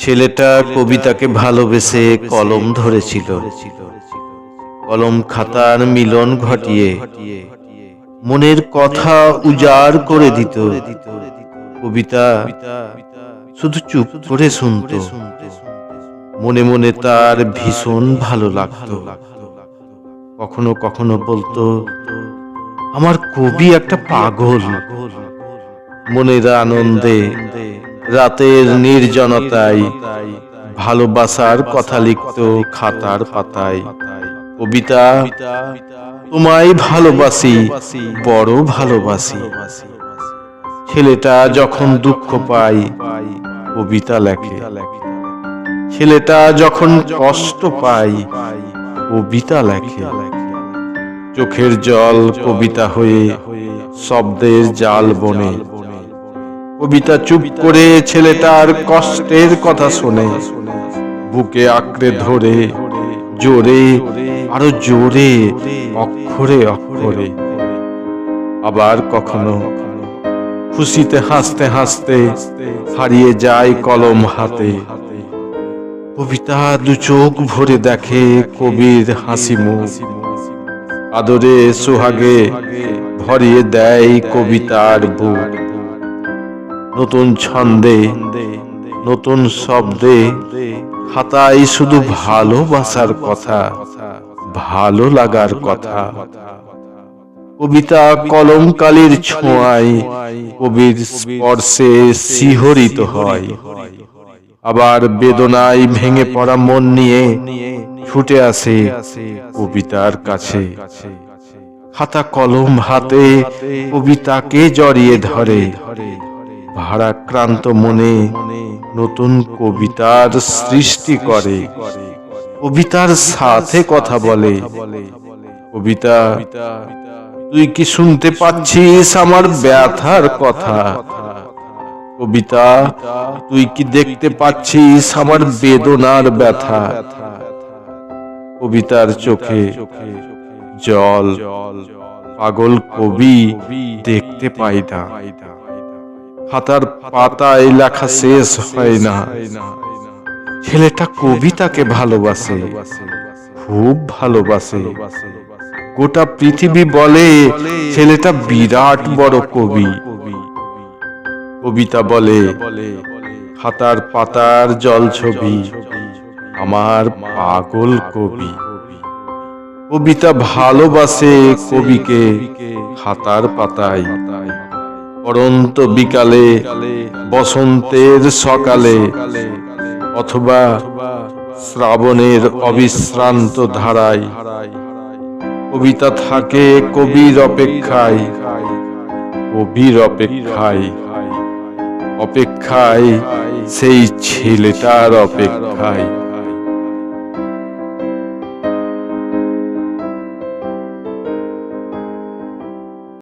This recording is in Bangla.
ছেলেটা কবিতাকে ভালোবেসে কলম ধরেছিল। কলম খাতার মিলন ঘটিয়ে মনের কথা উজাড় করে দিত। কবিতা শুধু চুপ করে শুনত। মনে মনে তার ভীষণ ভালো লাগতো। কখনো কখনো বলতো আমার কবি একটা পাগল। মনের আনন্দে রাতের নির্জনতায় ভালোবাসার কথা লিখত খাতার পাতায়। কবিতা, তোমায় ভালোবাসি, বড় ভালোবাসি। ছেলেটা যখন দুঃখ পায়, কবিতা লেখে। ছেলেটা যখন কষ্ট পায়, কবিতা লেখে। চোখের জল কবিতা হয়ে, শব্দের জাল বনে। কবিতা চুপ করে ছেলেটার কষ্টের কথা শোনে। বুকে আঁকড়ে ধরে, জোরে, আরও জোরে, অক্ষরে অক্ষরে। আবার কখনো খুশিতে হাসতে হাসতে হারিয়ে যায় কলম হাতে। কবিতা দু চোখ ভরে দেখে কবির হাসি মুখ। আদরে সোহাগে ভরিয়ে দেয় কবিতার বুক। নতুন ছন্দে, নতুন শব্দে, খাতায় শুধু ভালোবাসার কথা, ভালো লাগার কথা। কবিতা কলম কালির ছোঁয়ায় কবির স্পর্শে শিহরিত হয়। আবার বেদনায় ভেঙে পড়া মন নিয়ে ছুটে আসে কবিতার কাছে। খাতা কলম হাতে কবিতাকে জড়িয়ে ধরে। ভারাক্রান্ত মনে নতুন কবিতার সৃষ্টি করে। কবিতার সাথে কথা বলে। কবিতা, তুই কি শুনতে পাচ্ছিস আমার ব্যথার কথা? কবিতা, তুই কি দেখতে পাচ্ছিস আমার বেদনার ব্যথা? কবিতার চোখে জল, পাগল কবি দেখতে পাই না। খাতার পাতায় লেখা শেষ হয় না। ছেলেটা কবিতাকে ভালোবাসে, খুব ভালোবাসে। গোটা পৃথিবী বলে ছেলেটা বিরাট বড় কবি। কবিতা বলে খাতার পাতার জল ছবি, আমার পাগল কবি। কবিতা ভালোবাসে কবিকে খাতার পাতায়। পরন্ত বিকালে, বসন্তের সকালে, অথবা শ্রাবণের অবিশ্রান্ত ধারায়। কবিতা থাকে কবির অপেক্ষায় কবির অপেক্ষায়। অপেক্ষায় সেই ছেলেটার অপেক্ষায়।